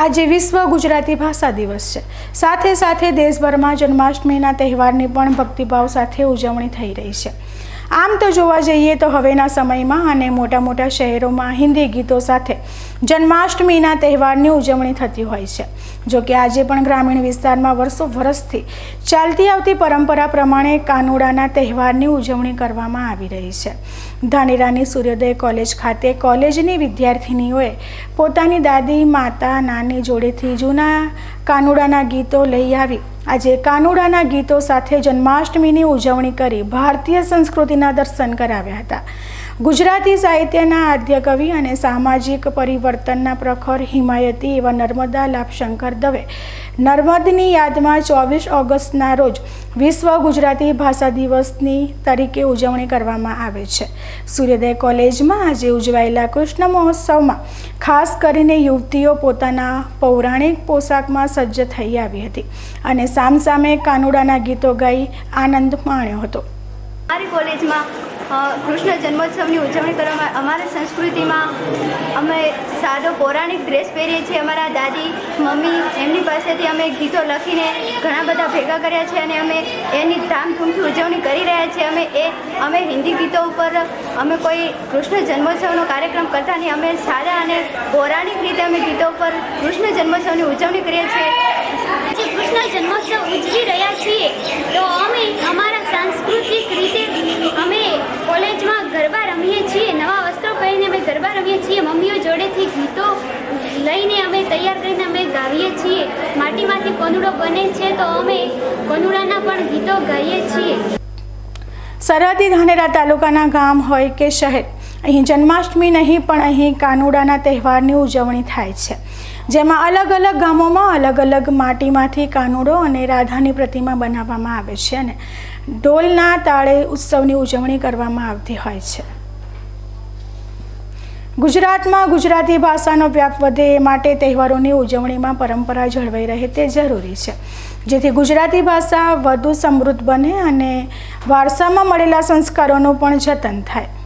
આજે વિશ્વ ગુજરાતી ભાષા દિવસ છે. સાથે સાથે દેશભરમાં જન્માષ્ટમીના તહેવારની પણ ભક્તિભાવ સાથે ઉજવણી થઈ રહી છે. આમ તો જોવા જઈએ તો હવેના સમયમાં અને મોટા મોટા શહેરોમાં હિન્દી ગીતો સાથે જન્માષ્ટમીના તહેવારની ઉજવણી થતી હોય છે. જો કે આજે પણ ગ્રામીણ વિસ્તારમાં વર્ષો વર્ષથી ચાલતી આવતી પરંપરા પ્રમાણે કાનુડાના તહેવારની ઉજવણી કરવામાં આવી રહી છે. ધાનેરાની સૂર્યોદય કોલેજ ખાતે કોલેજની વિદ્યાર્થિનીઓએ પોતાની દાદી, માતા, નાની જોડેથી જૂના કાનુડાના ગીતો લઈ આવી. આજે કાનુડાના ગીતો સાથે જન્માષ્ટમીની ઉજવણી કરી ભારતીય સંસ્કૃતિના દર્શન કરાવ્યા હતા. ગુજરાતી સાહિત્યના આદ્ય કવિ અને સામાજિક પરિવર્તનના પ્રખર હિમાયતી એવા નર્મદા લાભશંકર દવે. નર્મદની યાદમાં ચોવીસ ઓગસ્ટના રોજ વિશ્વ ગુજરાતી ભાષા દિવસની તરીકે ઉજવણી કરવામાં આવે છે. સૂર્યોદય કોલેજમાં આજે ઉજવાયેલા કૃષ્ણ મહોત્સવમાં ખાસ કરીને યુવતીઓ પોતાના પૌરાણિક પોશાકમાં સજ્જ થઈ આવી હતી અને સામસામે કાનુડાના ગીતો ગાઈ આનંદ માણ્યો હતો. મારી કોલેજમાં કૃષ્ણ જન્મોત્સવની ઉજવણી કરવામાં અમારી સંસ્કૃતિમાં અમે સાદો પૌરાણિક ડ્રેસ પહેરીએ છીએ. અમારા દાદી, મમ્મી એમની પાસેથી અમે ગીતો લખીને ઘણા બધા ભેગા કર્યા છે અને અમે એની ધામધૂમથી ઉજવણી કરી રહ્યા છીએ. અમે એ, અમે હિન્દી ગીતો ઉપર અમે કોઈ કૃષ્ણ જન્મોત્સવનો કાર્યક્રમ કરતા નહીં. અમે સારા અને પૌરાણિક રીતે અમે ગીતો ઉપર કૃષ્ણ જન્મોત્સવની ઉજવણી કરીએ છીએ. કૃષ્ણ જન્મોત્સવ ઉજવી રહ્યા છીએ તો અમે અમારા સાંસ્કૃતિક રીતે અમે કોલેજમાં ગરબા રમીએ છીએ નવા વસ્ત્રો પહેરીને રમીએ છીએ, મમ્મીઓ જોડેથી ગીતો લઈને અમે તૈયાર કરીને અમે ગાઈએ છીએ. માટીમાંથી કોનુડો બને છે તો અમે કોનુડાના પણ ગીતો ગાઈએ છીએ. સરહદી ધાનેરા તાલુકાના ગામ હોય કે શહેર, અહીં જન્માષ્ટમી નહીં પણ અહીં કાનુડાના તહેવારની ઉજવણી થાય છે. જેમાં અલગ અલગ ગામોમાં અલગ અલગ માટીમાંથી કાનુડો અને રાધાની પ્રતિમા બનાવવામાં આવે છે અને ઢોલના તાળે ઉત્સવની ઉજવણી કરવામાં આવતી હોય છે. ગુજરાતમાં ગુજરાતી ભાષાનો વ્યાપ વધે એ માટે તહેવારોની ઉજવણીમાં પરંપરા જળવાઈ રહે તે જરૂરી છે. જેથી ગુજરાતી ભાષા વધુ સમૃદ્ધ બને અને વારસામાં મળેલા સંસ્કારોનું પણ જતન થાય.